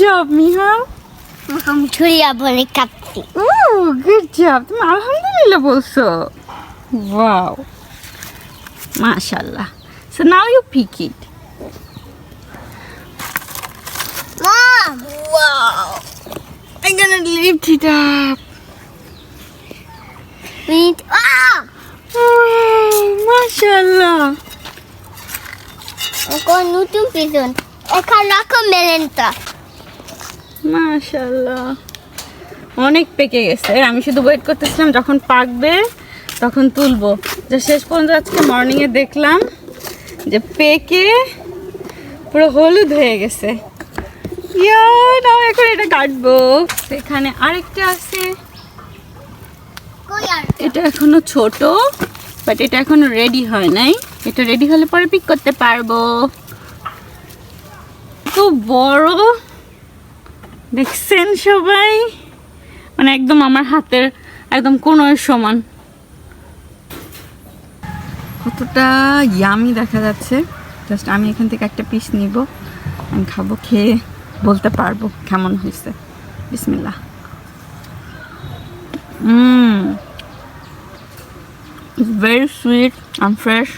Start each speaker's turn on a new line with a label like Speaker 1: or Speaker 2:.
Speaker 1: Job মিহা
Speaker 2: আমি ছুরিয়া বলে কাঁপছি
Speaker 1: ও good job তুমি আলহামদুলিল্লাহ বলছো। ওয়াও মাশাল্লাহ so now you pick it
Speaker 2: mom
Speaker 1: Wow. I'm gonna lift it up.
Speaker 2: With ah
Speaker 1: Wow, মাশাল্লাহ
Speaker 2: কোন নতুন পিজন এখানে রাখো মেলেনটা
Speaker 1: মাশাল্লাহ অনেক পেকে গেছে। আমি শুধু ওয়েট করতেছিলাম যখন পাকবে তখন তুলবো। যে শেষ পর্যন্ত আজকে মর্নিংয়ে দেখলাম যে পেকে পুরো হলুদ হয়ে গেছে। নাও এখন এটা কাটবো। এখানে আরেকটা আছে। এটা এখনও ছোট বাট এটা এখনও রেডি হয় নাই। এটা রেডি হলে পরে পিক করতে পারব। তো বড়। দেখছেন সবাই? মানে একদম আমার হাতের, একদম কোনোর সমান। কতটা ইয়ামি দেখা যাচ্ছে। জাস্ট আমি এখান থেকে একটা পিস নিব। আমি খাব, খেয়ে বলতে পারব কেমন হয়েছে। It's very sweet and fresh.